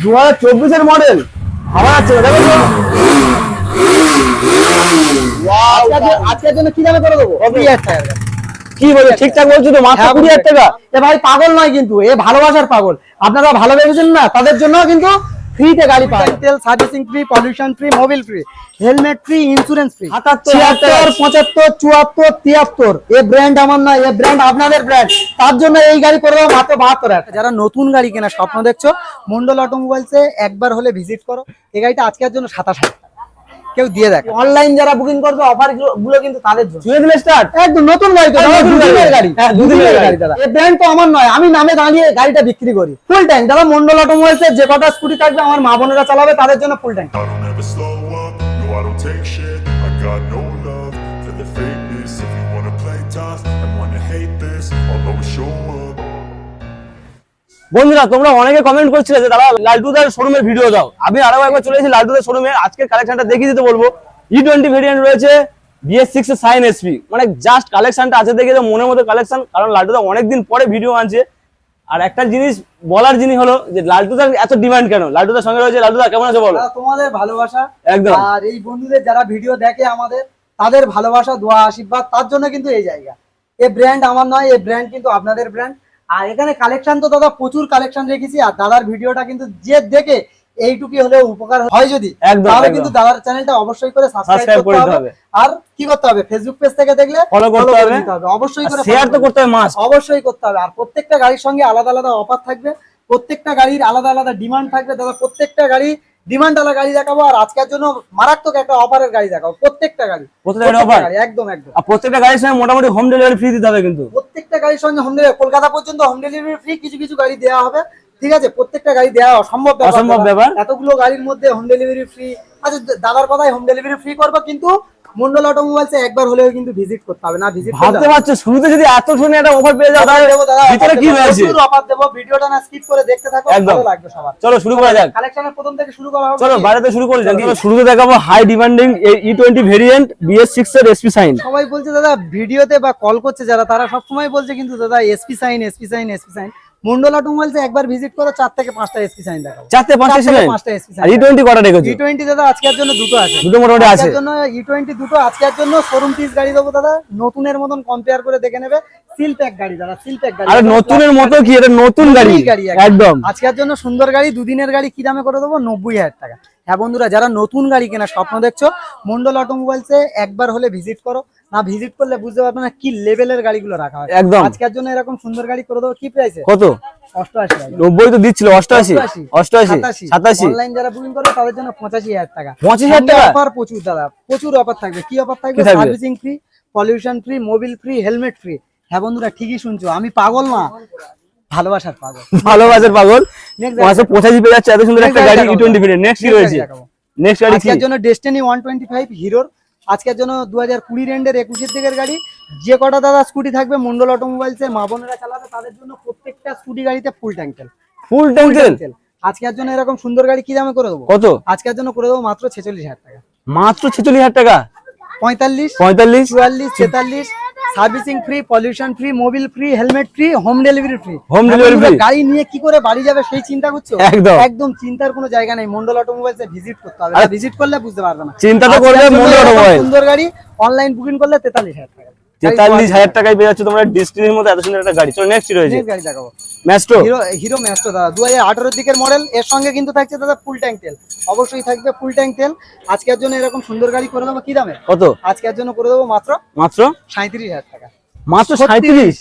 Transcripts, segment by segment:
দু হাজার চব্বিশের মডেল। আবার আছে দেখো আজকের- জন্য কি দামে করে দেবো? কি বলে ঠিকঠাক বলছো তো? মাত্র হ্যাঁ, কুড়ি হাজার টাকা। এ ভাই পাগল নয় কিন্তু। এ ভালোবাসার পাগল। আপনারা ভালোবেসেছেন না? তাদের জন্য কিন্তু ফ্রিতে গাড়ি পাবেন তেল servicing free pollution free mobil free helmet free insurance free সাতাত্তর হাজার টাকা। ছিয়াত্তর পঁচাত্তর চুয়াত্তর তিয়াত্তর এ ব্র্যান্ড আমার না এ ব্র্যান্ড আপনাদের ব্র্যান্ড তার জন্য এই গাড়ি করে দেবো মাত্র বাহাত্তর হাজার টাকা। যারা নতুন গাড়ি কেনার স্বপ্ন দেখছ মন্ডল অটোমোবাইলসে একবার হলে ভিজিট করো এই গাড়িটা আজকের জন্য সাতাশ হাজার টাকা। কেউ দিয়ে দেখ। অনলাইন যারা বুকিং করবে অফারগুলো কিন্তু তাদের জন্য। ছুঁয়ে দিলে স্টার্ট একদম নতুন গাড়ি তো দাদা, দুদিনের গাড়ি। হ্যাঁ, দুদিনের গাড়ি। দাদা। এই ব্র্যান্ড তো আমার নয় আমি নামে দাঁড়িয়ে গাড়িটা বিক্রি করি। ফুল ট্যাঙ্ক দাদা মন্ডল অটোমোবাইলস যে কটা স্কুটি থাকবে আমার মা বোনেরা চালাবে তাদের জন্য full tank I don't ever slow up, no I don't take shit. I got no love for the fakeness. If you wanna play tough and wanna hate this I'll always show up. বন্ধুরা তোমরা অনেকে comment করছিলে যে দাদা লালটুদার শোরুমের video দাও। আমি আরও একবার চলে এসেছি লালটুদার শোরুমে আজকের কালেকশনটা দেখিয়ে দিতে বলব। ই টোয়েন্টি ভেরিয়েন্ট রয়েছে বিএস সিক্স সাইন এসপি মানে জাস্ট কালেকশনটা আছে দেখে তো মনের মতো কালেকশন কারণ লালটুদা অনেকদিন পরে ভিডিও আনছে। আর একটা জিনিস বলার জিনিস হলো যে লালটুদার এত ডিমান্ড কেন? লালটুদার সঙ্গে রয়েছে লালটুদা কেমন আছে বলো? তোমাদের ভালোবাসা। একদম। আর এই বন্ধুদের যারা ভিডিও দেখে আমাদের তাদের ভালোবাসা দোয়া আশীর্বাদ তার জন্য কিন্তু এই জায়গা। এই ব্র্যান্ড আমার নয় এই ব্র্যান্ড কিন্তু আপনাদের ব্র্যান্ড আর এখানে কালেকশন তো দাদা প্রচুর কালেকশন রেখেছি আর দাদার ভিডিওটা কিন্তু যে দেখে এইটুকুই হলেও উপকার হয় যদি তাহলে কিন্তু দাদার চ্যানেলটা অবশ্যই করে সাবস্ক্রাইব করে করতে হবে। আর কি করতে হবে? ফেসবুক পেজ থেকে দেখলে Follow করতে হবে। অবশ্যই করে শেয়ার তো করতে হবে মাস্ট অবশ্যই করতে হবে। আর প্রত্যেকটা গাড়ির সঙ্গে আলাদা আলাদা অফার থাকবে। প্রত্যেকটা গাড়ির আলাদা আলাদা ডিমান্ড থাকবে। দাদা প্রত্যেকটা গাড়ি ডিমান্ড আলাদা গাড়ি দেখাবো আর আজকের জন্য মারাত্মক একটা অফারের গাড়ি দেখাবো প্রত্যেকটা গাড়ি। প্রত্যেকটা অফার? একদম একদম। আর প্রত্যেকটা গাড়ির সঙ্গে মোটামুটি হোম ডেলিভারি ফ্রি দিতে হবে কিন্তু। প্রত্যেকটা গাড়ির সঙ্গে হোম ডেলিভারি কলকাতা পর্যন্ত হোম ডেলিভারি ফ্রি কিছু কিছু গাড়ি দেওয়া হবে। ঠিক আছে? প্রত্যেকটা গাড়ি দেওয়া অসম্ভব ব্যাপার অসম্ভব ব্যাপার। এতগুলো গাড়ির মধ্যে হোম ডেলিভারি ফ্রি আচ্ছা দাদার কথাই হোম ডেলিভারি ফ্রি করব কিন্তু মন্ডল অটোমোবাইলসে একবার হলেও কিন্তু ভিজিট করতে হবে। না ভিজিট ভাবতে পারছ শুরুতে যদি এত শুনে একটা অফার পেয়ে যাও তাহলে ভিতরে কি হয়েছে? অফার দেবো। ভিডিওটা না স্কিপ করে দেখতে থাকো ভালো লাগবে সবার। চলো শুরু করা যাক। কালেকশনের প্রথম থেকে শুরু করা হবে চলো কি? বাইরেতে শুরু করি নাকি শুরুতে দেখাবো high demanding E twenty variant BS six এর এসপি সাইন সবাই বলছে দাদা ভিডিওতে বা কল করছে যারা তারা সব সময় বলছে কিন্তু দাদা SP Shine SP Shine SP Shine Mondal অটোমোবাইলসে একবার ভিজিট করো চার থেকে পাঁচটা এসপি সাইন দেখাবো। পাঁচটা চার থেকে পাঁচটা এসপি আর ই টোয়েন্টি কটা রেখেছো? ই টোয়েন্টি দাদা আজকের জন্য দুটো আছে। দুটো মোটামুটি আছে। আজকের জন্য ই টোয়েন্টি দুটো আজকের জন্য শোরুম পিস গাড়ি দেবো দাদা। নতুনের মতন কম্পেয়ার করে দেখে নেবে। সিল প্যাক গাড়ি দাদা সিল প্যাক গাড়ি। আরে নতুনের মতো কি? এটা নতুন গাড়ি। একদম। আজকের জন্য সুন্দর গাড়ি দুদিনের গাড়ি কি দামে করে দেবো? নব্বই হাজার টাকা। হ্যাঁ বন্ধুরা যারা নতুন গাড়ি কেনার স্বপ্ন দেখছ মন্ডল অটোমোবাইলসে একবার হলে ভিজিট করো। না ভিজিট করলে বুঝতে পারবে না কি লেভেলের গাড়িগুলো রাখা হয়। একদম। আজকের জন্য এরকম সুন্দর গাড়ি করে দেবো কি প্রাইসে কত? নব্বই তো দিচ্ছিল অষ্টআশি। অষ্টআশি। সাতাশি। অনলাইন যারা বুকিং করবে তাদের জন্য পঁচাশি হাজার টাকা। পঁচিশ হাজার টাকা? অফার প্রচুর দাদা প্রচুর অফার থাকবে। কি অফার থাকবে? Servicing free pollution free mobil free helmet free হ্যাঁ বন্ধুরা ঠিকই শুনছো। আমি পাগল না। ভালোবাসার পাগল। ভালোবাসার পাগল? Next মাসে পঁচাশি পেয়ে যাচ্ছে এত সুন্দর একটা গাড়ি ই টোয়েন্টি নেক্সট কি রয়েছে নেক্সট গাড়ি কি আজকের জন্য ডেস্টিনি ওয়ান টোয়েন্টি ফাইভ হিরোর আজকের জন্য দু হাজার কুড়ি রেন্ডের একুশের দিকের গাড়ি। যে কটা দাদা স্কুটি থাকবে মন্ডল অটোমোবাইলস এর মা বোনেরা চালাবে তাদের জন্য প্রত্যেকটা স্কুটি গাড়িতে ফুল ট্যাঙ্ক তেল। ফুল ট্যাঙ্ক তেল? তেল। আজকের জন্য এরকম সুন্দর গাড়ি কি দামে করে দেবো? কত? আজকের জন্য করে দেবো মাত্র ছেচল্লিশ হাজার টাকা। মাত্র ছেচল্লিশ হাজার টাকা? পঁয়তাল্লিশ পঁয়তাল্লিশ? চুয়াল্লিশ তেতাল্লিশ servicing free pollution free mobil free helmet free home delivery free. Home delivery. গাড়ি নিয়ে কি করে বাড়ি যাবে সেই চিন্তা করছ? একদম। একদম চিন্তার কোনো জায়গা নেই। মন্ডল অটোমোবাইলসে ভিজিট করতে হবে। ভিজিট করলে বুঝতে পারবে না। চিন্তা তো করবে মন্ডল অটোমোবাইল। সুন্দর গাড়ি অনলাইন বুকিং করলে তেতাল্লিশ হাজার টাকা। তেতাল্লিশ হাজার টাকায় পেয়ে যাচ্ছে তোমরা ডিস্ট্রিক্টের মধ্যে এত সুন্দর একটা গাড়ি। চলো নেক্সট রয়েছে। নেক্সট গাড়ি দেখাবো। ম্যাস্ট্রো হিরো হিরো ম্যাস্টো দাদা। দু হাজার দিকের মডেল এর সঙ্গে কিন্তু থাকছে দাদা ফুল ট্যাঙ্ক তেল। অবশ্যই থাকবে ফুল ট্যাঙ্ক তেল। আজকের জন্য এরকম সুন্দর গাড়ি করে দেবো কি দামে? কত? আজকের জন্য করে দেবো মাত্র মাত্র? সাঁত্রিশ হাজার টাকা। মাত্র 36 সাঁত্রিশ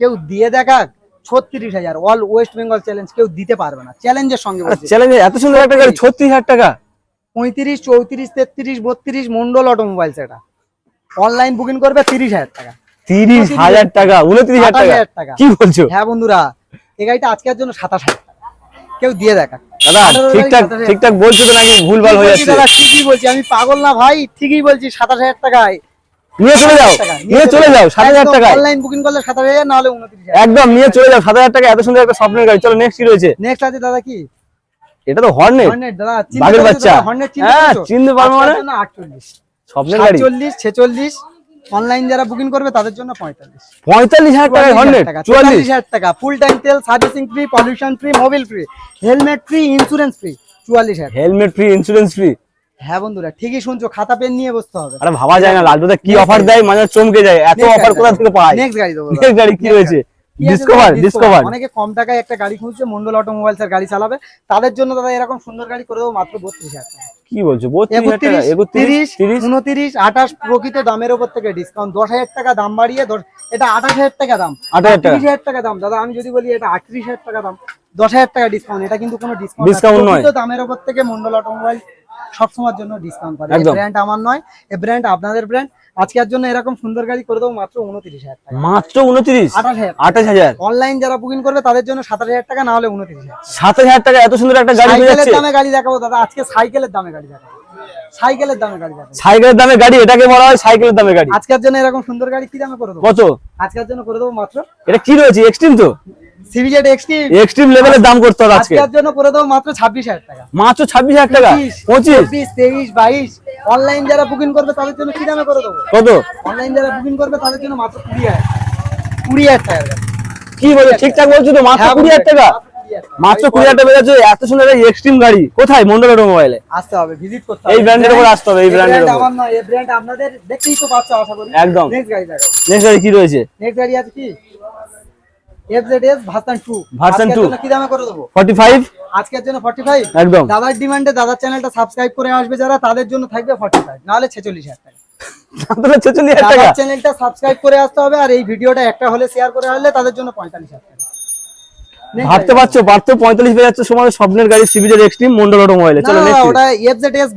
কেউ দিয়ে দেখা ছত্রিশ হাজার। অল ওয়েস্ট বেঙ্গল চ্যালেঞ্জ কেউ দিতে পারবে না। চ্যালেঞ্জের সঙ্গে বলছি। চ্যালেঞ্জ এত সুন্দর একটা গাড়ি ছত্রিশ। হাজার টাকা? পঁয়ত্রিশ চৌত্রিশ তেত্রিশ বত্রিশ মন্ডল অটোমোবাইলস এটা অনলাইন বুকিং করবে তিরিশ হাজার টাকা। তিরিশ হাজার টাকা উনত্রিশ হাজার টাকা। কি বলছো? হ্যাঁ বন্ধুরা এই গাড়িটা আজকের জন্য সাতাশ হাজার টাকা। কেউ দিয়ে দেখা। দাদা আঠারো ঠিকঠাক গাড়ি 27,000 ঠিকঠাক বলছো তো নাকি? ভুলভাল হয়ে যাচ্ছে। দাদা ঠিকই বলছি। আমি পাগল না ভাই ঠিকই বলছি সাতাশ হাজার টাকায়। নিয়ে চলে যাও নিয়ে চলে যাও সাত হাজার টাকায়। অনলাইন বুকিং করলে সাতাশ হাজার না হলে উনত্রিশ একদম নিয়ে চলে যাও সাত হাজার টাকা এত সুন্দর একটা স্বপ্নের গাড়ি। চলো নেক্সট কি রয়েছে? নেক্সট আছে দাদা কি? এটা তো হর্নেট বাঘের বাচ্চা। হ্যাঁ, চিনতে পারব মানে? স্বপ্নের গাড়ি। সাতচল্লিশ ছেচল্লিশ। অনলাইন যারা বুকিং করবে তাদের জন্য পঁয়তাল্লিশ। পঁয়তাল্লিশ হাজার চুয়াল্লিশ। টাকা। ফুল ট্যাঙ্ক তেল servicing free pollution free mobil free helmet free insurance free চুয়াল্লিশ হাজার। হেলমেট ফ্রি ইন্স্যুরেন্স ফ্রি হ্যাঁ বন্ধুরা ঠিকই শুনছো খাতা পেন নিয়ে বসতে হবে। আরে ভাবা যায় না লালটুদা কি অফার দেয় মানে চমকে যায় এত অফার কোথা থেকে পায়? নেক্সট গাড়ি দেবো। নেক্সট গাড়ি কি রয়েছে? দাদা? Discover। অনেকে কম টাকায় একটা গাড়ি খুঁজছে মন্ডল অটোমোবাইলস এর গাড়ি চালাবে। তাদের জন্য দাদা এরকম সুন্দর গাড়ি করে দেবো মাত্র বত্রিশ হাজার টাকা। কি বলছো? বত্রিশ উনত্রিশ আঠাশ প্রকৃত দামের উপর থেকে ডিসকাউন্ট দশ হাজার টাকা দাম বাড়িয়ে এটা আঠাশ হাজার টাকা দাম। 28,000 টাকা। তিরিশ হাজার টাকা দাম। দাদা আমি যদি বলি এটা আটত্রিশ হাজার টাকা দাম। দশ হাজার টাকা ডিসকাউন্ট এটা কিন্তু কোনো ডিসকাউন্ট নয়। দামের উপর থেকে মন্ডল অটোমোবাইল সবসময়ের জন্য ডিসকাউন্ট করে ব্র্যান্ড আমার নয়। এই ব্র্যান্ড আপনাদের ব্র্যান্ড আজকের জন্য এরকম সুন্দর গাড়ি করে দেবো মাত্র উনত্রিশ হাজার টাকা। মাত্র উনত্রিশ? আঠাশ হাজার। অনলাইন যারা বুকিং করবে তাদের জন্য সাতাশ হাজার টাকা না হলে উনত্রিশ হাজার। সাতাশ হাজার টাকা এত সুন্দর একটা গাড়ি সাইকেলের দামে গাড়ি দেখাবো দাদা। আজকে সাইকেলের দামে গাড়ি দেখাবো। সাইকেলের দামে গাড়ি সাইকেলের দামে গাড়ি এটাকে বলা হয় সাইকেলের দামে গাড়ি। আজকের জন্য এরকম সুন্দর গাড়ি কি দামে করে দেবো? কত? আজকের জন্য করে দেবো মাত্র এটা কি রয়েছে? এক্সট্রিম তো? সিভিজেড এক্সটি এক্সট্রিম লেভেলের দাম করতে হবে আজকে। আজকের জন্য করে দেবো মাত্র ছাব্বিশ হাজার টাকা। মাত্র ছাব্বিশ হাজার টাকা? পঁচিশ চব্বিশ তেইশ বাইশ। অনলাইন যারা বুকিং করবে তাদের জন্য কি দামে করে দেবো? কত? অনলাইন যারা বুকিং করবে তাদের জন্য মাত্র কুড়ি হাজার। টাকা। কি বলছো ঠিকঠাক বলছো তো? মাত্র হ্যাঁ, কুড়ি হাজার টাকা? মাত্র কুড়ি হাজার টাকা। বেরোচ্ছে এত সুন্দর এক্সট্রিম গাড়ি। কোথায়? মন্ডল অটোমোবাইলে আসতে হবে ভিজিট করতে এই brand-এর উপর আসতে হবে, এই brand-এর উপর। আমার নয় এই ব্র্যান্ড আপনাদের দেখতেই তো পাচ্ছ আশা করি। একদম। নেক্সট গাড়ি দেখাবো। নেক্সট গাড়ি কি রয়েছে? নেক্সট গাড়ি আছে কি? এফজেডএস ভার্সন 2 ভার্সন 2 কি দামে করে দেব? 45 আজকের জন্য 45 একদম। দাদার ডিমান্ডে দাদার চ্যানেলটা সাবস্ক্রাইব করে আসবে যারা তাদের জন্য থাকবে 45 নাহলে 46000 টাকা। তাহলে ছেচল্লিশ হাজার টাকা? দাদার চ্যানেলটা সাবস্ক্রাইব করে আসতে হবে আর এই ভিডিওটা একটা হলে শেয়ার করে হলে তাদের জন্য 45000 টাকা। ভাবতে। পারছ পারতো পঁয়তাল্লিশ বের যাচ্ছে সময় স্বপ্নের গাড়ি সিবিজের এক্সট্রিম মন্ডল অটোমোবাইলে চলো ওটা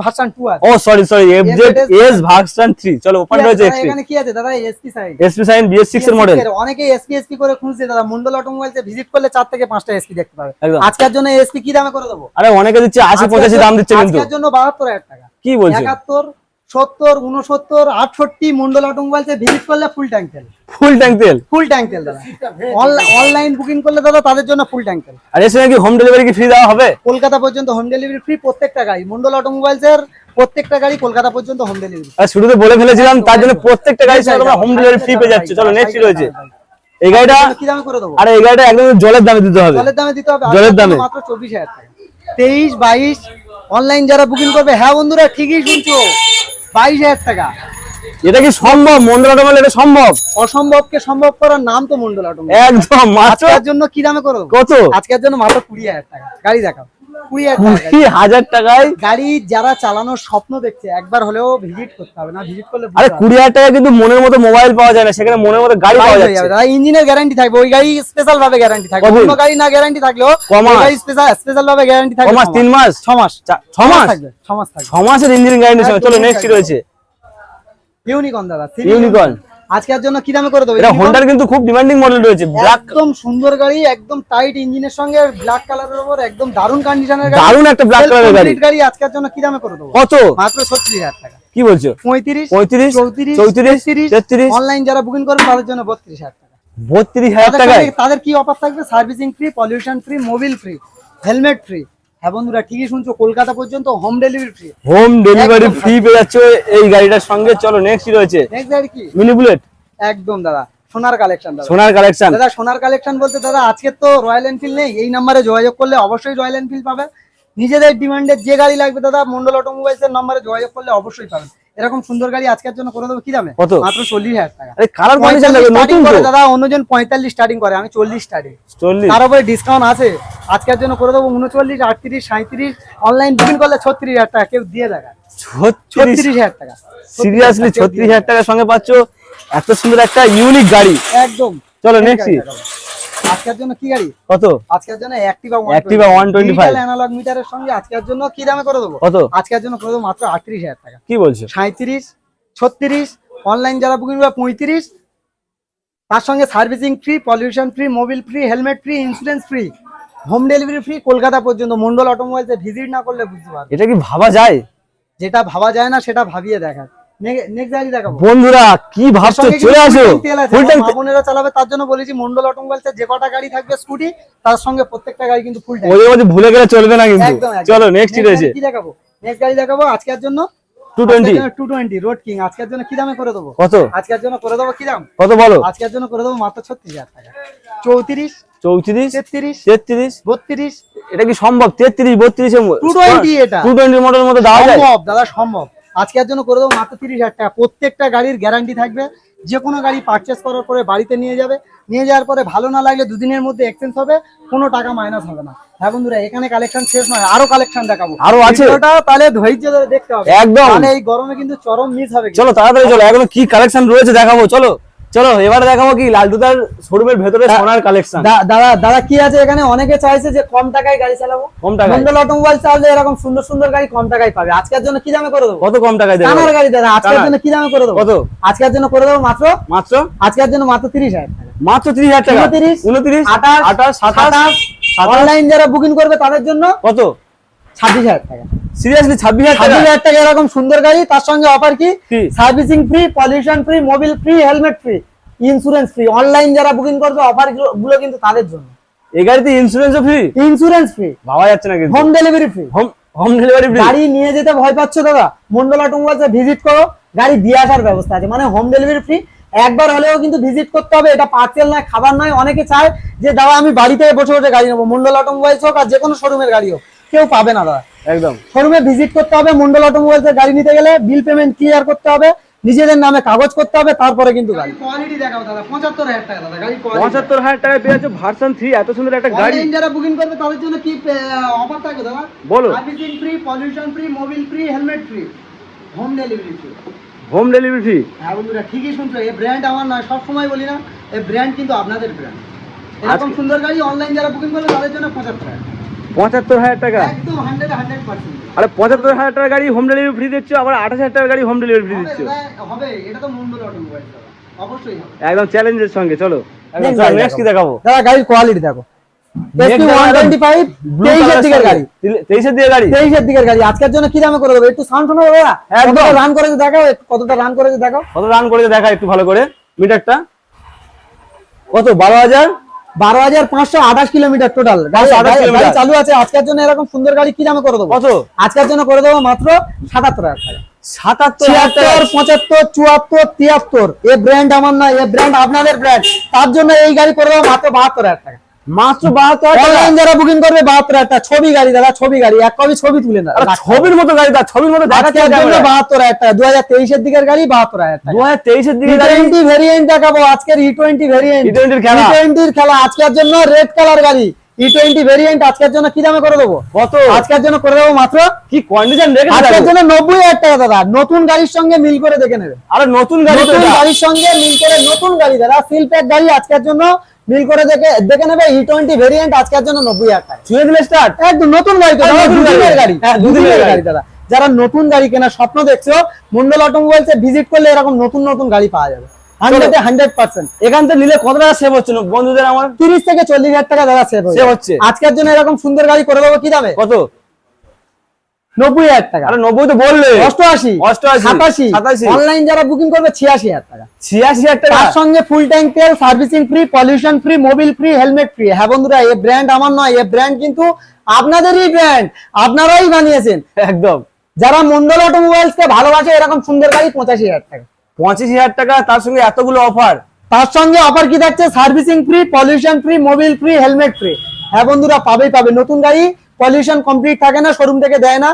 ভার্সন 2 আছে। ও sorry sorry FZ S version 3 চলো ওপেন রয়েছে দাদা, এক্সট্রিম এখানে কি আছে? দাদা SP side SP Shine BS six এর মডেল অনেকে এসপি এসপি করে খুঁজছে। দাদা মন্ডল অটোমোবাইলসে ভিজিট করলে চার থেকে পাঁচটা এসপি দেখতে পাবে। আজকের জন্য এসপি কি দামে করে দেবো? আরে অনেকে দিচ্ছে আশি আজকের পঁচাশি জন্য- দাম দিচ্ছে কিন্তু। আজকের জন্য বাহাত্তর হাজার টাকা। কি বলছো? একাত্তর সত্তর উনসত্তর আটষট্টি মন্ডল অটোমোবাইলসে ভিজিট করলে ফুল ট্যাঙ্ক তেল। ফুল ট্যাঙ্ক তেল? ফুল ট্যাঙ্ক তেল দাদা। অনলাইন বুকিং করলে দাদা তাদের জন্য ফুল ট্যাঙ্ক তেল। আর এর সঙ্গে কি হোম ডেলিভারি কি ফ্রি দেওয়া হবে? কলকাতা পর্যন্ত হোম ডেলিভারি ফ্রি প্রত্যেকটা গাড়ি। মন্ডল অটোমোবাইলস এর প্রত্যেকটা গাড়ি কলকাতা পর্যন্ত হোম ডেলিভারি আর শুরুতে বলে ফেলেছিলাম তার জন্য প্রত্যেকটা সঙ্গে তোমরা হোম ডেলিভারি ফ্রি পেয়ে যাচ্ছে। চলো নেক্সট রয়েছে। এই গাড়িটা কি দামে করে দেবো? আর এই গাড়িটা একদম জলের দামে দিতে হবে। জলের দামে দিতে হবে। জলের দামে। মাত্র চব্বিশ হাজার টাকা। তেইশ বাইশ অনলাইন যারা বুকিং করবে হ্যাঁ বন্ধুরা ঠিকই শুনছো। বাইশ হাজার টাকা। এটা কি সম্ভব? মন্ডল অটোমোবাইল এটা সম্ভব? অসম্ভবকে সম্ভব করার নাম তো মন্ডল একদম মাত্র জন্য কি দামে করো কত? আজকের জন্য মাত্র কুড়ি হাজার টাকা। গাড়ি দেখাও। কুড়ি হাজার গাড়ি। টাকায়? গাড়ি যারা চালানোর স্বপ্ন দেখছে একবার হলেও ভিজিট করতে হবে না ভিজিট করলে আরে কুড়ি হাজার টাকায় কিন্তু মনের মতো মোবাইল পাওয়া যায় না সেখানে মনের মতো গাড়ি পাওয়া দাদা ইঞ্জিনের গ্যারান্টি থাকবে ওই গাড়ি স্পেশাল ভাবে গ্যারান্টি থাকবে। অন্য গাড়ি না গ্যারান্টি থাকলেও গাড়ি স্পেশাল স্পেশাল ভাবে গ্যারান্টি থাকবে মাস? তিন মাস? ছ মাস। ছ মাস থাকবে ছ মাস থাকবে। ছ মাসের ইঞ্জিন গ্যারান্টি চলো নেক্সট। রয়েছে? ইউনিকর্ন দাদা ইউনিকর্ন আজকের জন্য কি দামে করে দেবো? এটা হোন্ডার কিন্তু খুব ডিমান্ডিং মডেল রয়েছে ব্ল্যাক একদম সুন্দর গাড়ি একদম টাইট ইঞ্জিনের সঙ্গে ব্ল্যাক কালারের উপর একদম দারুণ কন্ডিশনের গাড়ি। দারুণ একটা ব্ল্যাক কালারের গাড়ি। গাড়ি আজকের জন্য কি দামে করে দেবো? কত? মাত্র ছত্রিশ হাজার টাকা। কি বলছো? পঁয়ত্রিশ পঁয়ত্রিশ চৌত্রিশ চৌত্রিশ তেত্রিশ অনলাইন যারা বুকিং করবে তাদের জন্য বত্রিশ হাজার টাকা। বত্রিশ হাজার তাদের তাদের কি অফার থাকবে? Servicing free pollution free mobil free helmet free হ্যাঁ বন্ধুরা ঠিকই শুনছো কলকাতা পর্যন্ত home delivery free home delivery free পেয়ে যাচ্ছে এই গাড়িটার সঙ্গে। চলো নেক্সট রয়েছে? নেক্সট গাড়ি কি? মিনি বুলেট একদম দাদা সোনার কালেকশন দাদা। সোনার কালেকশন দাদা সোনার কালেকশন বলতে দাদা আজকে তো রয়্যাল এনফিল্ড নেই এই নাম্বারে যোগাযোগ করলে অবশ্যই রয়্যাল এনফিল্ড পাবে। নিজেদের ডিমান্ডের যে গাড়ি লাগবে দাদা মন্ডল অটোমোবাইলস এর নাম্বারে যোগাযোগ করলে অবশ্যই পাবেন। এরকম সুন্দর গাড়ি আজকের জন্য করে দেবো। কি দামে? কত? মাত্র চল্লিশ হাজার টাকা। আরে কালার কন্ডিশন লাগবে নতুন তো। করে দাদা অন্যজন পঁয়তাল্লিশ স্টার্টিং করে আমি চল্লিশ স্টার্টিং চল্লিশ। তার উপরে ডিসকাউন্ট আছে। আজকের জন্য করে দেবো উনচল্লিশ আটত্রিশ সাঁত্রিশ অনলাইন বুকিং করলে ছত্রিশ হাজার টাকা কেউ দিয়ে দেখা ছত্রিশ? হাজার টাকা। সিরিয়াসলি ছত্রিশ হাজার টাকার সঙ্গে পাচ্ছ এত সুন্দর একটা ইউনিক গাড়ি। একদম। চলো নেক্সট। আজকের জন্য কি গাড়ি? কত? আজকের জন্য অ্যাক্টিভা Activa 125 অ্যানালগ মিটারের সঙ্গে আজকের জন্য কি দামে করে দেবো? কত? আজকের জন্য করে দেবো মাত্র আটত্রিশ হাজার টাকা। কি বলছো? সাঁত্রিশ ছত্রিশ অনলাইন যারা বুকিং করবে পঁয়ত্রিশ। তার সঙ্গে servicing free pollution free mobil free helmet free insurance free home delivery free Kolkata পর্যন্ত মন্ডল অটোমোবাইলসে ভিজিট না করলে বুঝতে পারবে। এটা কি ভাবা যায়? যেটা ভাবা যায় না সেটা ভাবিয়ে দেখা নেক্সট গাড়ি দেখাবো বন্ধুরা কি ভাবছ? চলে আসো। ফুল ট্যাঙ্ক বোনেরা চালাবে তার জন্য বলেছি মন্ডল অটোমোবাইলসের যে কটা গাড়ি থাকবে স্কুটি তার সঙ্গে প্রত্যেকটা গাড়ি কিন্তু ফুল ট্যাঙ্ক ওদের মধ্যে ভুলে গেলে চলবে না কিন্তু। চলো নেক্সট রয়েছে কি দেখাবো? নেক্সট গাড়ি দেখাবো আজকের জন্য 220 টু টোয়েন্টি রোড কিং আজকের জন্য কি দামে করে দেবো? কত? আজকের জন্য করে দেবো কি দাম? কত বলো? আজকের জন্য করে দেবো মাত্র ছত্রিশ হাজার টাকা। চৌত্রিশ চৌত্রিশ তেত্রিশ তেত্রিশ বত্রিশ। এটা কি সম্ভব? তেত্রিশ বত্রিশে 220 এটা। টু টোয়েন্টি মডেলের মধ্যে দেওয়া সম্ভব দাদা সম্ভব। আজকের জন্য করে দেবো মাত্র তিরিশ হাজার টাকা। প্রত্যেকটা গাড়ির গ্যারান্টি থাকবে। যে কোনো গাড়ি পারচেস করার পরে বাড়িতে নিয়ে যাবে। নিয়ে যাওয়ার পরে ভালো না লাগলে দুদিনের মধ্যে এক্সচেঞ্জ হবে কোনো টাকা মাইনাস হবে না। হ্যাঁ বন্ধুরা এখানে কালেকশন শেষ নয় আরও কালেকশন দেখাবো। আরও আছে? তাহলে ধৈর্য ধরে দেখতে হবে। একদম। মানে এই গরমে কিন্তু চরম মিস হবে চলো তাড়াতাড়ি চলো এখন কি কালেকশন রয়েছে দেখাবো চলো। চলো এবার দেখাবো কি লালটুদার শোরুমের ভেতরে সোনার কালেকশন দাদা দাদা কি আছে এখানে? অনেকে চাইছে যে কম টাকায় গাড়ি চালাবো। কম টাকায়? মন্ডল অটোমোবাইল চালালে এরকম সুন্দর সুন্দর গাড়ি কম টাকায় পাবে। আজকের জন্য কি দামে করে দেবো? কত কম টাকায় দেবে? কানার গাড়ি দাদা আজকের জন্য কি দামে করে দেবো? কত? আজকের জন্য করে দেবো মাত্র? মাত্র? আজকের জন্য মাত্র তিরিশ হাজার টাকা। মাত্র ত্রিশ হাজার টাকা? উনত্রিশ, উনত্রিশ আঠাশ, আঠাশ সাতাশ সাতাশ সাতাশ। অনলাইন যারা বুকিং করবে তাদের জন্য কত? ছাব্বিশ হাজার টাকা। সিরিয়াসলি ছাব্বিশ হাজার টাকা? এরকম সুন্দর গাড়ি তার সঙ্গে অফার কি? Servicing free pollution free mobil free helmet free insurance free online যারা বুকিং করবে অফারগুলো কিন্তু তাদের জন্য। এই গাড়িতে ইন্স্যুরেন্সও ফ্রি ইন্স্যুরেন্স ফ্রি ভাবা যাচ্ছে না কিন্তু। Home delivery free home home delivery free গাড়ি নিয়ে যেতে ভয় পাচ্ছ দাদা? মন্ডল অটোমোবাইলসে ভিজিট করো গাড়ি দিয়ে আসার ব্যবস্থা আছে। মানে হোম ডেলিভারি ফ্রি একবার হলেও কিন্তু ভিজিট করতে হবে। এটা পার্সেল নয় খাবার নয় অনেকে চায় যে দাদা আমি বাড়িতে বসে বসে গাড়ি নেব। মন্ডল অটোমোবাইলস হোক আর যে কোনো শোরুমের গাড়ি হোক। কেউ পাবে না দাদা। একদম। শোরুমে ভিজিট করতে হবে মন্ডল অটোমোবাইলসের গাড়ি নিতে গেলে বিল পেমেন্ট ক্লিয়ার করতে হবে নিজেদের নামে কাগজ করতে হবে তারপরে কিন্তু গাড়ি। কোয়ালিটি দেখাও দাদা পঁচাত্তর হাজার টাকা দাদা গাড়ি পঁচাত্তর হাজার টাকায় পেয়ে ভার্সন থ্রি এত সুন্দর একটা গাড়ি। অনলাইন যারা বুকিং করবে তাদের জন্য কি অফার থাকবে দাদা? বলো। Servicing free pollution free mobil free helmet free home delivery free home delivery free হ্যাঁ বন্ধুরা ঠিকই শুনছো এই ব্র্যান্ড আমার নয় সব সময় বলি না এই ব্র্যান্ড কিন্তু আপনাদের ব্র্যান্ড এরকম সুন্দর গাড়ি অনলাইন যারা বুকিং করবে তাদের জন্য পঁচাত্তর টাকা। পঁচাত্তর হাজার টাকা? আরে পঁচাত্তর হাজার টাকার গাড়ি হোম ডেলিভারি ফ্রি দিচ্ছ আবার আঠাশ হাজার টাকার গাড়ি হোম ডেলিভারি ফ্রি দিচ্ছ। হবে এটা তো মন্ডল অটোমোবাইল অবশ্যই হবে। একদম চ্যালেঞ্জের সঙ্গে চলো। নেক্সট কি দেখাবো। দাদা গাড়ির কোয়ালিটি দেখো। Next ওয়ান টোয়েন্টি ফাইভ তেইশের colour গাড়ি। তেইশের দিকে গাড়ি? তেইশের দিকের গাড়ি। আজকের জন্য কি দামে করে দেবো? একটু সাউন্ড একদম। রান করেছে দেখাও কতটা রান করেছে দেখাও। কত রান করেছে দেখা একটু ভালো করে মিটারটা কত? বারো হাজার? বারো হাজার পাঁচশো আঠাশ কিলোমিটার টোটাল গাড়ি 528 গাড়ি- চালু আছে। আজকের জন্য এরকম সুন্দর গাড়ি কি দামে করে দেবো? কত? আজকের জন্য করে দেবো মাত্র সাতাত্তর হাজার টাকা। সাতাত্তর। পঁচাত্তর চুয়াত্তর তিয়াত্তর। এ ব্র্যান্ড আমার নয় এ ব্র্যান্ড আপনাদের ব্র্যান্ড তার জন্য এই গাড়ি করে দেবো মাত্র বাহাত্তর হাজার টাকা। মাত্র বাহাত্তর অনলাইন যারা বুকিং করবে বাহাত্তর হাজার ছবি গাড়ি দাদা ছবি গাড়ি। এক কপি ছবি তুলে না ছবির মতো গাড়ি তার ছবির মতো দেখাচ্ছে আজকের জন্য বাহাত্তর হাজার দু হাজার তেইশের দিকের গাড়ি বাহাত্তর হাজার দু হাজার তেইশের দিকে টোয়েন্টি ভেরিয়েন্ট দেখাবো আজকের ই টোয়েন্টি ভেরিয়েন্ট খেলা। টোয়েন্টির খেলা আজকের জন্য রেড কালার গাড়ি। ই টোয়েন্টি ভেরিয়েন্ট আজকের জন্য কি দামে করে দেবো? কত? আজকের জন্য করে দেবো মাত্র কি কন্ডিশন আজকের জন্য নব্বই হাজার টাকা দাদা। নতুন গাড়ির সঙ্গে মিল করে দেখে নেবে। আরে নতুন গাড়ি। গাড়ির সঙ্গে মিল করে নতুন গাড়ি দাদা। সিল প্যাক গাড়ি আজকের জন্য করে দেখে দেখে নেবে ই টোয়েন্টি ভেরিয়েন্ট আজকের জন্য নব্বই টাকা। ছুঁয়ে দিলে স্টার্ট একদম নতুন গাড়ি তো দুদিনের গাড়ি। হ্যাঁ, দুদিনের গাড়ি। দাদা। যারা নতুন গাড়ি কেনার স্বপ্ন দেখছ মন্ডল অটোমোবাইলসে ভিজিট করলে এরকম নতুন নতুন গাড়ি পাওয়া যাবে। হান্ড্রেডে হান্ড্রেড পার্সেন্ট এখান থেকে নিলে কত টাকা সেভ হচ্ছে? বন্ধুদের আমার তিরিশ থেকে চল্লিশ হাজার টাকা দাদা সেভ হচ্ছে। আজকের জন্য এরকম সুন্দর গাড়ি করে দেবো কি দামে? কত? নব্বই হাজার টাকা। আরে নব্বই তো বললে। অষ্টআশি অষ্টআশি, সাতাশি। সাতাশি। অনলাইন যারা বুকিং করবে ছিয়াশি হাজার টাকা। ছিয়াশি হাজার টাকা? তার সঙ্গে ফুল ট্যাঙ্ক তেল servicing free pollution free mobil free helmet free হ্যাঁ বন্ধুরা এই ব্র্যান্ড আমার নয় এই ব্র্যান্ড কিন্তু আপনাদেরই ব্র্যান্ড আপনারাই বানিয়েছেন। একদম। যারা মন্ডল অটোমোবাইলস কে ভালোবাসে এরকম সুন্দর গাড়ি পঁচাশি হাজার টাকা। পঁচিশ হাজার টাকা তার সঙ্গে এতগুলো অফার তার সঙ্গে অফার কি থাকছে? Servicing free pollution free mobil free helmet free হ্যাঁ বন্ধুরা পাবেই পাবে নতুন গাড়ি পলিউশন কমপ্লিট থাকে না শোরুম থেকে দেয় না।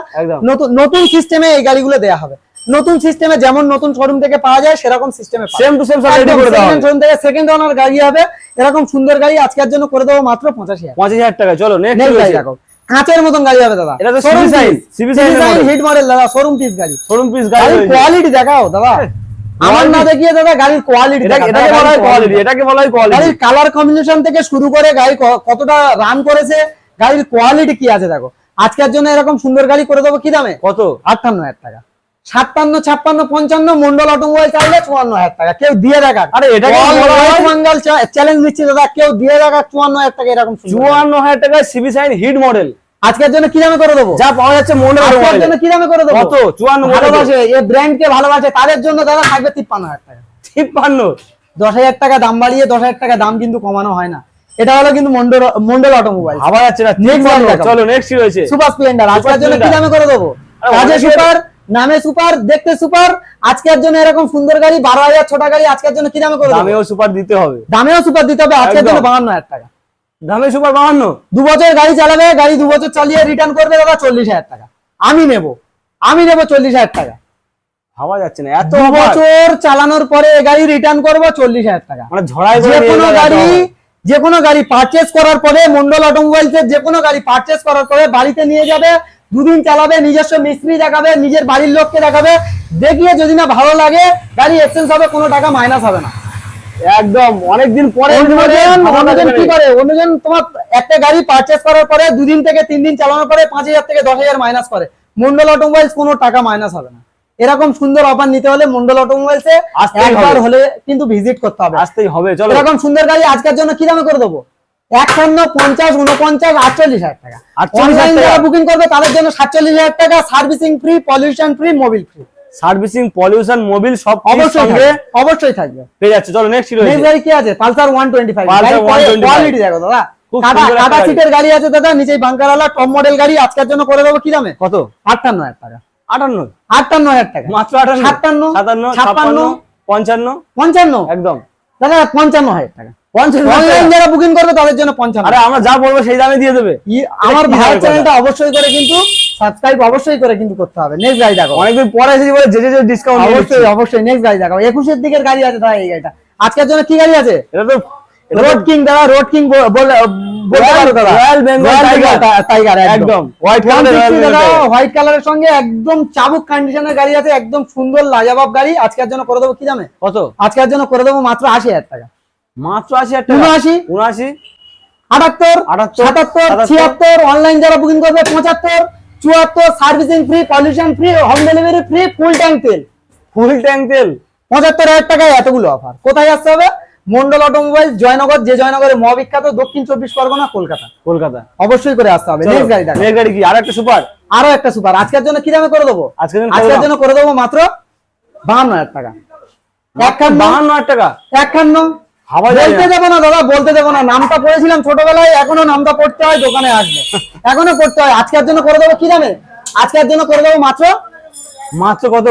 নতুন নতুন সিস্টেমে এই গাড়িগুলো দেয়া হবে। নতুন সিস্টেমে যেমন নতুন শোরুম থেকে পাওয়া যায় সেরকম সিস্টেমে সেম টু সেম সব রেডি করে হবে। শোরুম থেকে সেকেন্ড ওনার গাড়ি হবে এরকম সুন্দর গাড়ি আজকের জন্য করে দেবো মাত্র পঁচাশি হাজার। পঁচিশ হাজার টাকা। চলো নেক্সট গাড়ি দেখো। কাঁচের মতন গাড়ি হবে দাদা। এটা তো size, CB size এর হিট মডেল দাদা শোরুম পিস গাড়ি। শোরুম পিস গাড়ি কোয়ালিটি দেখাও দাদা। আমার না দেখিয়ে দাদা গাড়ির কোয়ালিটি এটা- এটাকে বলা হয় কোয়ালিটি এটাকে বলা হয় কোয়ালিটি গাড়ির কালার কম্বিনেশন থেকে শুরু করে গাড়ি কতটা রান করেছে গাড়ির কোয়ালিটি কি আছে দেখো? আজকের জন্য এরকম সুন্দর গাড়ি করে দেবো কি দামে? কত? আটান্ন হাজার টাকা। সাতান্ন ছাপ্পান্ন পঞ্চান্ন মন্ডল অটোমোবাইল চাইলে চুয়ান্ন হাজার টাকা। কেউ দিয়ে দেখাক আরে মঙ্গল চ্যালেঞ্জ দিচ্ছি দাদা কেউ দিয়ে দেখাক চুয়ান্ন হাজার টাকা এরকম চুয়ান্ন হাজার টাকা সিবি সাইন হিট মডেল আজকের জন্য কি দামে করে দেবো? যা পাওয়া যাচ্ছে মনে আজকের জন্য কি দামে করে দেবো? কত? 54 মডেল। ভালোবাসে এই ব্র্যান্ড কে ভালোবাসে তাদের জন্য দাদা থাকবে তিপ্পান্ন হাজার টাকা। তিপ্পান্ন। দশ হাজার টাকা দাম বাড়িয়ে দশ হাজার টাকা দাম কিন্তু কমানো হয় না। এটা হলো কিন্তু মন্ডল মন্ডল অটোমোবাইল ভাবা যাচ্ছে না দেখাবো। চলো নেক্সট কি রয়েছে? সুপার স্প্লেন্ডার আজকের জন্য কি দামে করে দেবো? কাজে সুপার নামে সুপার দেখতে সুপার আজকের জন্য এরকম সুন্দর গাড়ি বারো হাজার ছোটা গাড়ি আজকের জন্য কি দামে করে দেবো? দামেও সুপার দিতে হবে। দামেও সুপার দিতে হবে আজকের জন্য বাহান্ন হাজার টাকা। দামে সুপার বাহান্ন? দু বছর গাড়ি চালাবে গাড়ি দু বছর চালিয়ে রিটার্ন করবে দাদা চল্লিশ হাজার টাকা। আমি নেব। আমি নেব চল্লিশ হাজার টাকা। ভাবা যাচ্ছে না এত বছর চালানোর পরে গাড়ি রিটার্ন করব চল্লিশ হাজার টাকা। মানে ঝড়াই যে কোনো গাড়ি। যে কোনো গাড়ি পারচেস করার পরে মন্ডল অটোমোবাইলস এর যে কোনো গাড়ি পারচেস করার পরে বাড়িতে নিয়ে যাবে দুদিন চালাবে নিজস্ব মিস্ত্রি দেখাবে নিজের বাড়ির লোককে দেখাবে দেখিয়ে যদি না ভালো লাগে গাড়ি এক্সচেঞ্জ হবে কোনো টাকা মাইনাস হবে না। একদম অনেকদিন পরে অন্যজন কি করে? অন্যজন তোমার একটা গাড়ি পারচেস করার পরে দুদিন থেকে তিন দিন চালানোর পরে পাঁচ হাজার থেকে দশ হাজার মাইনাস করে। মন্ডল অটোমোবাইলস কোনো টাকা মাইনাস হবে না। এরকম সুন্দর অফার নিতে হলে মন্ডল অটোমোবাইলস একবার হলে কিন্তু ভিজিট করতে হবে। আসতেই হবে চলো। এরকম সুন্দর গাড়ি আজকের জন্য কি দামে করে দেবো? একান্ন পঞ্চাশ উনপঞ্চাশ আটচল্লিশ হাজার টাকা। 48,000 অনলাইন। যারা বুকিং করবে তাদের জন্য সাতচল্লিশ হাজার টাকা servicing free pollution free mobil free servicing pollution mobil সব অবশ্যই অবশ্যই থাকবে। পেয়ে যাচ্ছে। চলো নেক্সট নেক্সট গাড়ি কি আছে? Pulsar one twenty five 125 quality দেখো দাদা। কাটা। সিটের গাড়ি। আছে দাদা। নিচেই বাঙ্কার আলা টপ মডেল গাড়ি আজকের জন্য করে দেবো কি দামে? কত? আটান্ন হাজার টাকা। আটান্ন। আটান্ন হাজার টাকা। মাত্র আটান্ন। সাতান্ন সাতান্ন ছাপ্পান্ন পঞ্চান্ন। পঞ্চান্ন? একদম। দাদা পঞ্চান্ন হাজার টাকা। অনলাইন যারা বুকিং করবে তাদের জন্য পঞ্চান্ন। আরে আমরা যা বলব সেই দামে দিয়ে দেবে। আমার এটা কি ভাইয়ের ধরনের চ্যানেলটা অবশ্যই করে কিন্তু সাবস্ক্রাইব অবশ্যই করে কিন্তু করতে হবে। নেক্সট গাড়ি দেখো অনেকদিন পরে এসেছি বলে যে ডিসকাউন্ট অবশ্যই অবশ্যই নেক্সট গাড়ি দেখো একুশের দিকের গাড়ি আছে দাদা এই গাড়িটা। আজকের জন্য কি গাড়ি আছে? এটা তো রোড কিং দাদা road king royal Bengal tiger tiger একদম। হোয়াইট কালারের হোয়াইট কালারের সঙ্গে একদম চাবুক কন্ডিশনের গাড়ি আছে একদম সুন্দর লাজাবাব গাড়ি। আজকের জন্য করে দেবো কি দামে কত? আজকের জন্য করে দেবো মাত্র আশি হাজার টাকা। মাত্র আশি হাজার টাকা? উনআশি। উনআশি? আটাত্তর সাতাত্তর। ছিয়াত্তর অনলাইন যারা বুকিং করবে পঁচাত্তর চুয়াত্তর servicing free pollution free home delivery free full tank তেল। ফুল ট্যাঙ্ক তেল? পঁচাত্তর হাজার টাকায় এতগুলো অফার কোথায় আসতে হবে? মন্ডল অটোমোবাইল জয়নগর যে জয়নগরে মহাবিখ্যাত দক্ষিণ চব্বিশ পরগনা কলকাতা। কলকাতা। অবশ্যই করে আসতে হবে। নেক্সট গাড়ি নেক্সট গাড়ি কি? আর একটা সুপার? আরও একটা সুপার। আজকের জন্য কি দামে করে দেবো? আজকের জন্য করে দেবো মাত্র বাহান্ন হাজার টাকা। বাহান্ন হাজার টাকা? একান্ন। বলতে না। দেবো না দাদা বলতে দেবো না। নামটা পড়েছিলাম ছোটবেলায় এখনও নামটা পড়তে হয় দোকানে আসবে। এখনও পড়তে হয়। আজকের জন্য করে দেবো কি দামে? আজকের জন্য করে দেবো মাত্র মাত্র কত?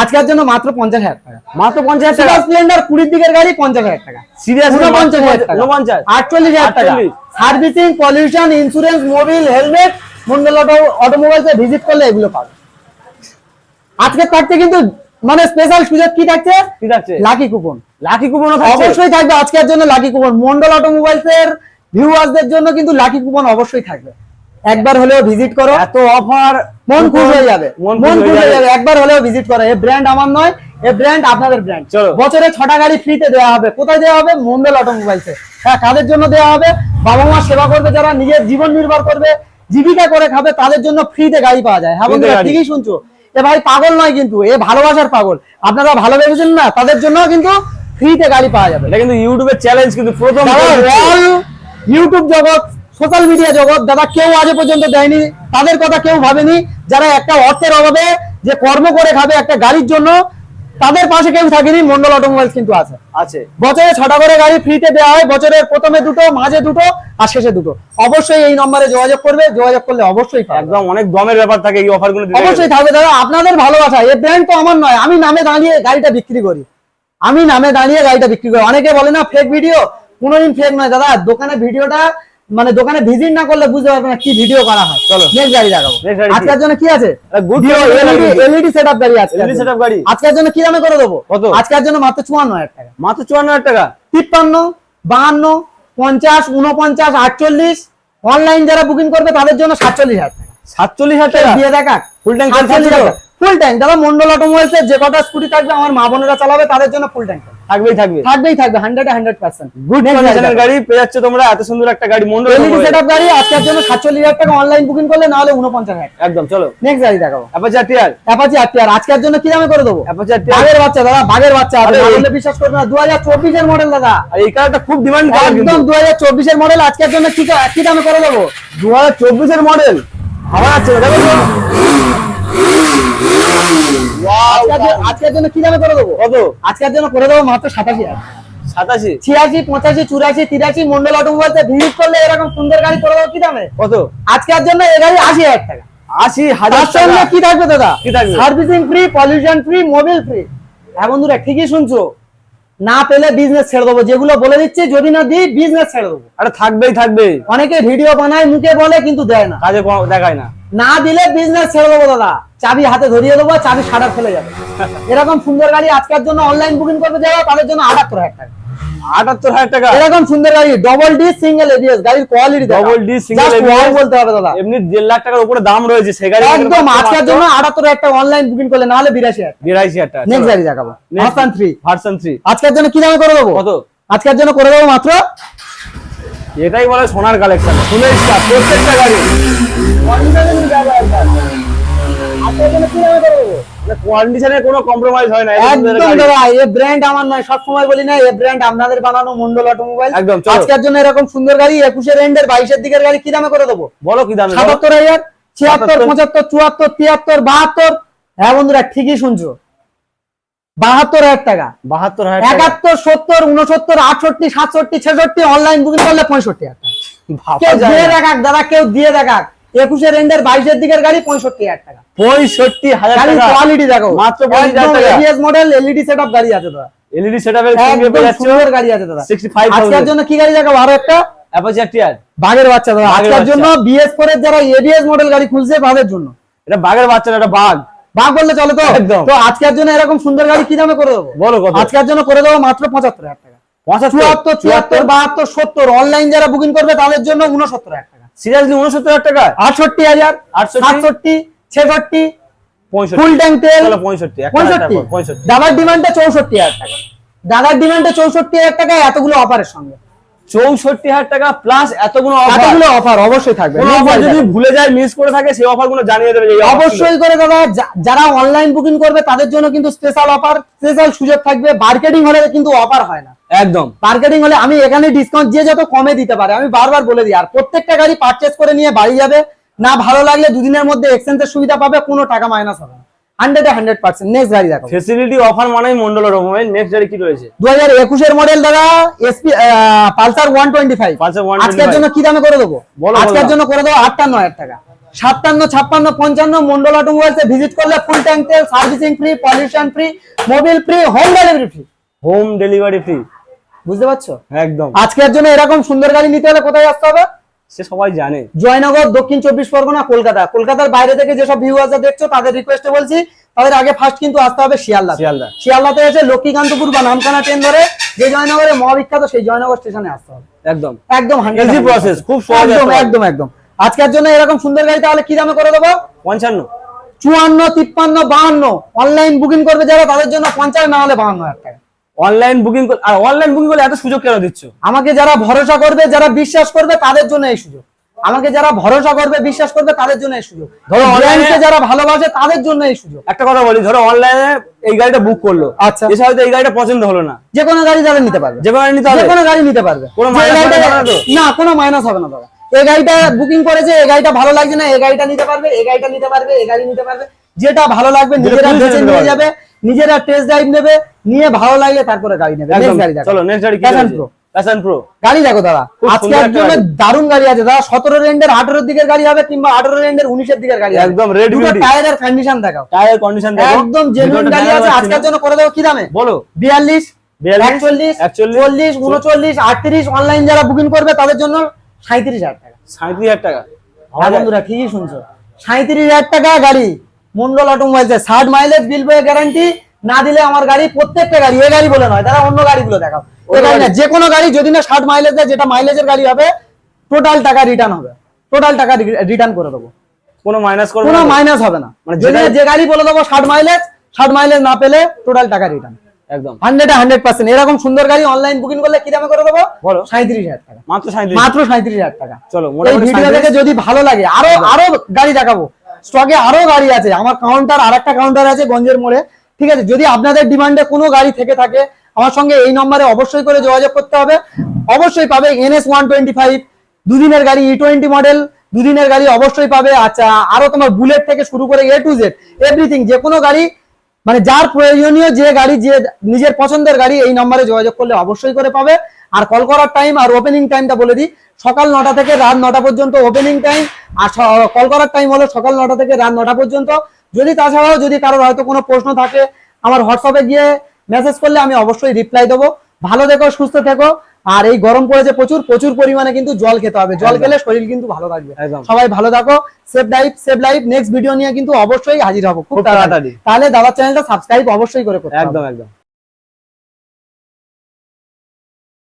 আজকের জন্য মাত্র পঞ্চাশ হাজার টাকা। মাত্র পঞ্চাশ হাজার টাকা? স্প্লেন্ডার কুড়ির দিকের গাড়ি পঞ্চাশ হাজার টাকা। সিরিয়াস উনপঞ্চাশ হাজার টাকা। আটচল্লিশ হাজার টাকা। Servicing pollution insurance mobil helmet Mondal auto অটোমোবাইলসে visit করলে এগুলো পাবে। আজকে থাকতে কিন্তু মানে স্পেশাল সুযোগ কি থাকছে? ঠিক থাকছে? লাকি কুপন লাকি কুপন অবশ্যই থাকবে আজকের জন্য লাকি কুপন মন্ডল অটোমোবাইলস এর ভিউয়ার্সদের জন্য কিন্তু লাকি কুপন অবশ্যই থাকবে। একবার হলেও ভিজিট করো। এত অফার মন খুশ হয়ে যাবে। মন খুশ হয়ে যাবে। একবার হলেও ভিজিট করো। এই ব্র্যান্ড আমার নয় এই ব্র্যান্ড আপনাদের ব্র্যান্ড চলো। বছরে ছটা গাড়ি ফ্রিতে দেওয়া হবে। কোথায় দেওয়া হবে? মন্ডল অটোমোবাইলসে হ্যাঁ কাদের জন্য দেওয়া হবে? বাবা মা সেবা করবে যারা নিজের জীবন নির্ভর করবে জীবিকা করে খাবে তাদের জন্য ফ্রিতে গাড়ি পাওয়া যায়। হ্যাঁ বন্ধুরা ঠিকই শুনছো। এ ভাই পাগল নয় কিন্তু এ ভালোবাসার পাগল। আপনারা ভালো ভেবেছেন না? তাদের জন্য কিন্তু ফ্রিতে গাড়ি পাওয়া যাবে। এটা কিন্তু ইউটিউবের চ্যালেঞ্জ কিন্তু প্রথম ইউটিউব জগৎ সোশ্যাল মিডিয়া জগৎ দাদা কেউ আজ পর্যন্ত দেয়নি তাদের কথা কেউ ভাবেনি। যারা একটা অর্থের অভাবে যে কর্ম করে খাবে একটা গাড়ির জন্য তাদের পাশে কেউ থাকেনি মন্ডল অটোমোবাইলস কিন্তু আছে। আছে। বছরে ছটা করে গাড়ি ফ্রিতে দেওয়া হয় বছরের প্রথমে দুটো মাঝে দুটো আর শেষে দুটো। অবশ্যই এই নম্বরে যোগাযোগ করবে যোগাযোগ করলে অবশ্যই একদম অনেক দমের ব্যাপার থাকে এই অফারগুলো অবশ্যই থাকবে দাদা। আপনাদের ভালোবাসা এই ব্র্যান্ড তো আমার নয় আমি নামে দাঁড়িয়ে গাড়িটা বিক্রি করি। আমি নামে দাঁড়িয়ে গাড়িটা বিক্রি করি। অনেকে বলে না ফেক ভিডিও কোনোদিন ফেক নয় দাদা। দোকানে ভিডিওটা মানে দোকানে ভিজিট না করলে বুঝতে পারবে না কি ভিডিও করা হয়। চলো। নেক্সট গাড়ি দেখাবো? আজকের জন্য কি আছে? গাড়ি। এলইডি সেটআপ গাড়ি আছে। Setup গাড়ি। আজকের জন্য কি দামে করে দেবো? কত? আজকের জন্য মাত্র চুয়ান্ন হাজার টাকা। মাত্র চুয়ান্ন হাজার টাকা? তিপ্পান্ন বাহান্ন পঞ্চাশ উনপঞ্চাশ আটচল্লিশ। অনলাইন যারা বুকিং করবে তাদের জন্য সাতচল্লিশ হাজার টাকা। সাতচল্লিশ হাজার টাকা? দিয়ে দেখা খাচ্ছে তো? ফুল ট্যাঙ্ক দাদা মন্ডল অটোমোবাইলস যে কটা স্কুটি থাকবে আমার মা বোনেরা চালাবে তাদের জন্য ফুল ট্যাঙ্ক থাকবেই থাকবে। থাকবেই থাকবে হান্ড্রেড হান্ড্রেড পার্সেন্ট গুড কন্ডিশনের গাড়ি পেয়ে যাচ্ছে তোমরা এত সুন্দর একটা গাড়ি মন্ডল এলইডি সেটআপ গাড়ি আজকের জন্য সাতচল্লিশ হাজার টাকা অনলাইন বুকিং করলে না হলে উনপঞ্চাশ হাজার। একদম চলো। নেক্সট গাড়ি দেখাবো। অ্যাপাচি টিয়ার অ্যাপাচি আটটি আর আজকের জন্য কি দামে করে দেবো? অ্যাপাচি টিয়ার বাঘের বাচ্চা দাদা বাঘের বাচ্চা। আরে বললে বিশ্বাস করবে না দু হাজার চব্বিশের মডেল দাদা। আর এই কারটা খুব ডিমান্ড কিন্তু একদম দু হাজার চব্বিশের মডেল আজকের জন্য কি কি দামে করে দেবো? দু হাজার চব্বিশের মডেল ভাবা না দেখো। আজকের জন্য- কি দামে করে দেবো? কত? আজকের জন্য করে দেবো মাত্র সাতাশি হাজার। সাতাশি? ছিয়াশি পঁচাশি চুরাশি তিরাশি মন্ডল অটোমোবাইলসে ভিজিট করলে এরকম সুন্দর গাড়ি করে দেবো কি দামে? কত? আজকের জন্য এই গাড়ি আশি হাজার টাকা। আশি হাজার সঙ্গে কি থাকবে দাদা? কি থাকবে? Servicing free pollution free mobil free হ্যাঁ বন্ধুরা ঠিকই শুনছো। না পেলে বিজনেস ছেড়ে দেবো। যেগুলো বলে দিচ্ছি যদি না দিই বিজনেস ছেড়ে দেবো। আরে থাকবেই থাকবে অনেকে ভিডিও বানায় মুখে বলে কিন্তু দেয় না। কাজে দেখায় না। না দিলে বিজনেস ছেড়ে দেবো দাদা। চাবি হাতে ধরিয়ে দেবো চাবি সাটার ফেলে যাবে। এরকম সুন্দর গাড়ি আজকের জন্য অনলাইন বুকিং করবে যারা তাদের জন্য আটাত্তর হাজার টাকা। আটাত্তর হাজার টাকা? এরকম সুন্দর গাড়ি ডবল ডি সিঙ্গেল এবিএস গাড়ির quality Double D, single ABS বলতে হবে দাদা। এমনি দেড় লাখ টাকার উপরে দাম রয়েছে সে গাড়ি একদম আজকের জন্য আটাত্তর অনলাইন বুকিং করলে না হলে বিরাশি হাজার। বিরাশি হাজার টাকা নেক্সট গাড়ি দেখাবো। ভার্সন থ্রি ভার্সন থ্রি আজকের জন্য কি দামে করে দেবো? কত? আজকের জন্য করে দেবো মাত্র এটাই বলে সোনার কালেকশন শুনে প্রত্যেকটা গাড়ি। আজকের জন্য কি দামে করে দেবো কন্ডিশনে কোনো কম্প্রোমাইজ হয় না একদম দাদা এ ব্র্যান্ড আমার নয় সবসময় বলি না ব্র্যান্ড আপনাদের বানানো মন্ডল অটোমোবাইল একদম। আজকের জন্য এরকম সুন্দর গাড়ি এন্ডের দিকের গাড়ি কি দামে করে দেবো? বলো কি দামে ছিয়াত্তর পঁচাত্তর চুয়াত্তর তিয়াত্তর বাহাত্তর। হ্যাঁ বন্ধুরা ঠিকই শুনছো। বাহাত্তর হাজার টাকা। বাহাত্তর হাজার একাত্তর সত্তর উনসত্তর আটষট্টি সাতষট্টি ছেষট্টি অনলাইন বুকিং করলে পঁয়ষট্টি হাজার টাকা। কেউ দিয়ে দেখাক দাদা কেউ দিয়ে দেখাক। একুশের এন্ডের বাইশের দিকের গাড়ি পঁয়ষট্টি হাজার টাকা। পঁয়ষট্টি হাজার টাকা। কোয়ালিটি দেখো। মাত্র মডেল এলইডি সেটআপ গাড়ি আছে দাদা। এলইডি পেয়ে যাচ্ছ সুন্দর গাড়ি আছে। দাদা। 65,000 আজকের জন্য কি গাড়ি দেখাবো? আরও একটা? টিয়ার বাঘের বাচ্চা দাদা। আজকের জন্য বিএস ফোর এর যারা এবিএস মডেল গাড়ি খুলছে তাদের জন্য। এটা বাঘের বাচ্চা এটা বাঘ। বাঘ বললে চলে তো? একদম। তো আজকের জন্য এরকম সুন্দর গাড়ি কি দামে করে দেবো? বলো আজকের জন্য করে দেবো মাত্র পঁচাত্তর হাজার টাকা। চুয়াত্তর চুয়াত্তর বাহাত্তর সত্তর অনলাইন যারা বুকিং করবে তাদের জন্য উনসত্তর হাজার টাকা। সিরিয়াসলি উনসত্তর হাজার টাকা? আটষট্টি হাজার আটষট্টি? সাতষট্টি ছেষট্টি ফুল ট্যাঙ্ক তেল পঁয়ষট্টি পঁয়ষট্টি। পঁয়ষট্টি। দাদার ডিমান্ডে চৌষট্টি হাজার টাকা। দাদার ডিমান্ডে চৌষট্টি হাজার টাকা এতগুলো অফারের সঙ্গে। চৌষট্টি হাজার টাকা প্লাস এতগুলো এতগুলো অফার অবশ্যই থাকবে। অফার যদি ভুলে যায় মিস করে থাকে সেই অফারগুলো জানিয়ে দেবে। অবশ্যই করে দাদা যারা অনলাইন বুকিং করবে তাদের জন্য কিন্তু স্পেশাল অফার স্পেশাল সুযোগ থাকবে। মার্কেটিং হলে কিন্তু অফার হয় না। একদম। মার্কেটিং হলে আমি এখানে ডিসকাউন্ট যে যত কমে দিতে পারে আমি বারবার বলে দিই আর প্রত্যেকটা গাড়ি পারচেস করে নিয়ে বাড়ি যাবে। না ভালো লাগলে দুদিনের মধ্যে এক্সচেঞ্জের সুবিধা পাবে কোনো টাকা মাইনাস হবে না। হান্ড্রেড হান্ড্রেড পার্সেন্ট নেক্সট গাড়ি দেখো। ফেসিলিটি অফার মানেই মন্ডল রকমের নেক্সট গাড়ি কি রয়েছে? দু হাজার একুশের মডেল দাদা SP Pulsar one twenty five আজকের জন্য কি দামে করে দেবো? আজকের জন্য করে দেবো আটান্ন হাজার টাকা। সাতান্ন ছাপ্পান্ন পঞ্চান্ন মন্ডল অটোমোবাইলসে ভিজিট করলে ফুল ট্যাঙ্ক তেল servicing free pollution free mobil free home delivery free home delivery free বুঝতে পারছ? একদম। আজকের জন্য এরকম সুন্দর গাড়ি নিতে হলে কোথায় আসতে হবে? সে সবাই জানে। জয়নগর দক্ষিণ চব্বিশ পরগনা কলকাতা। কলকাতার বাইরে থেকে যেসব ভিউয়ার্সরা দেখছ তাদের রিকোয়েস্টে বলছি তাদের আগে ফার্স্ট কিন্তু আসতে হবে শিয়ালদা। শিয়ালদা। শিয়ালদাতে এসে লক্ষ্মীকান্তপুর বা নামখানা ট্রেন ধরে যে জয়নগরে মহাবিখ্যাত সেই জয়নগর স্টেশনে আসতে হবে। একদম। একদম 100 Easy process, খুব সহজ একদম একদম একদম। আজকের জন্য এরকম সুন্দর গাড়ি তাহলে কি দামে করে দেবো? পঞ্চান্ন। চুয়ান্ন তিপ্পান্ন বাহান্ন। অনলাইন বুকিং করবে যারা তাদের জন্য পঞ্চাশ না হলে বাহান্ন হাজার টাকা। অনলাইন বুকিং আর অনলাইন বুকিং করলে এত সুযোগ কেন দিচ্ছ? আমাকে যারা ভরসা করবে যারা বিশ্বাস করবে তাদের জন্য এই সুযোগ। আমাকে যারা ভরসা করবে বিশ্বাস করবে তাদের জন্য এই সুযোগ। ধরো এ- যারা ভালোবাসে তাদের জন্য এই সুযোগ। একটা কথা বলি ধরো অনলাইনে এই গাড়িটা বুক করল। আচ্ছা। এসে হয়তো এই গাড়িটা পছন্দ হলো না। যে কোনো গাড়ি যারা নিতে পারবে। যে কোনো গাড়ি নিতে যে কোনো গাড়ি নিতে পারবে। না কোনো মাইনাস হবে না দাদা। এই গাড়িটা বুকিং করেছে এই গাড়িটা ভালো লাগছে না এই গাড়িটা নিতে পারবে এই গাড়িটা নিতে পারবে এই গাড়ি নিতে পারবে। যেটা ভালো লাগবে নিজেরা বেছে নিয়ে যাবে। নিজেরা টেস্ট ড্রাইভ নেবে নিয়ে ভালো লাগলে তারপরে গাড়ি নেবে। একদম। Next গাড়ি দেখো। চলো নেক্সট গাড়ি রয়েছে Pro। প্যাশন প্রো গাড়ি দেখো দাদা। আজকে একটা একজনের গাড়ি। দারুণ গাড়ি আছে দাদা। সতেরো রেন্ডের আঠারোর দিকের গাড়ি হবে কিংবা আঠারো রেন্ডের উনিশের দিকের গাড়ি। একদম টায়ারের কন্ডিশন দেখাও। টায়ার কন্ডিশন দেখো। একদম জেনুইন গাড়ি আছে। আজকের জন্য করে দেবো কি দামে? বলো। বিয়াল্লিশ 42, একচল্লিশ 41, চল্লিশ উনচল্লিশ আটত্রিশ অনলাইন যারা বুকিং করবে তাদের জন্য সাঁত্রিশ হাজার টাকা। সাঁত্রিশ হাজার টাকা। বন্ধুরা ঠিকই শুনছো? সাঁত্রিশ হাজার টাকা গাড়ি। মন্ডল অটোমোবাইলস ষাট মাইলেজ বিল বয়ে গ্যারান্টি না দিলে আমার গাড়ি প্রত্যেকটা গাড়ি এ গাড়ি বলে নয় তারা অন্য গাড়িগুলো দেখাও। যে কোনো গাড়ি যদি না ষাট মাইলেজ দেয় যেটা মাইলেজের গাড়ি হবে টোটাল টাকা রিটার্ন হবে। টোটাল টাকা রিটার্ন করে দেবো। কোনো মাইনাস করবে কোনো মাইনাস হবে না। মানে যদি যে গাড়ি বলে দেবো ষাট মাইলেজ ষাট মাইলেজ না পেলে টোটাল টাকা রিটার্ন একদম। হান্ড্রেড হান্ড্রেড পার্সেন্ট এরকম সুন্দর গাড়ি অনলাইন বুকিং করলে কি দামে করে দেবো? বলো। সাঁত্রিশ হাজার টাকা। মাত্র সাঁত্রিশ মাত্র সাঁত্রিশ হাজার টাকা। চলো এই ভিডিও দেখে যদি ভালো লাগে আরও আরও গাড়ি দেখাবো। স্টকে আরও গাড়ি আছে। আমার কাউন্টার আর একটা কাউন্টার আছে গঞ্জের মোড়ে। ঠিক আছে, যদি আপনাদের ডিমান্ডে কোনো গাড়ি থেকে থাকে, আমার সঙ্গে এই নম্বরে অবশ্যই করে যোগাযোগ করতে হবে। অবশ্যই পাবে এনএস ওয়ান টোয়েন্টি ফাইভ দুদিনের গাড়ি ই টোয়েন্টি মডেল দুদিনের গাড়ি অবশ্যই পাবে। আচ্ছা আরও তোমার বুলেট থেকে শুরু করে এ টু জেড এভরিথিং যে কোনো গাড়ি মানে যার প্রয়োজনীয় যে গাড়ি, যে নিজের পছন্দের গাড়ি এই নম্বরে যোগাযোগ করলে অবশ্যই করে পাবে। আর কল করার টাইম আর ওপেনিং টাইমটা বলে দিই, সকাল নটা থেকে রাত নটা পর্যন্ত ওপেনিং টাইম আর কল করার টাইম হলো সকাল নটা থেকে রাত নটা পর্যন্ত। যদি তাছাড়াও যদি কারোর হয়তো কোনো প্রশ্ন থাকে, আমার হোয়াটসঅ্যাপে গিয়ে মেসেজ করলে আমি অবশ্যই রিপ্লাই দেবো। ভালো থেকো, সুস্থ থেকো। আর এই গরম পড়েছে প্রচুর প্রচুর পরিমাণে কিন্তু জল খেতে হবে। জল খেলে শরীর কিন্তু ভালো থাকবে। সবাই ভালো থাকো safe life safe life next video নিয়ে কিন্তু অবশ্যই হাজির হব। খুব তাড়াতাড়ি। তাহলে দাদার চ্যানেলটা সাবস্ক্রাইব অবশ্যই করে একদম একদম।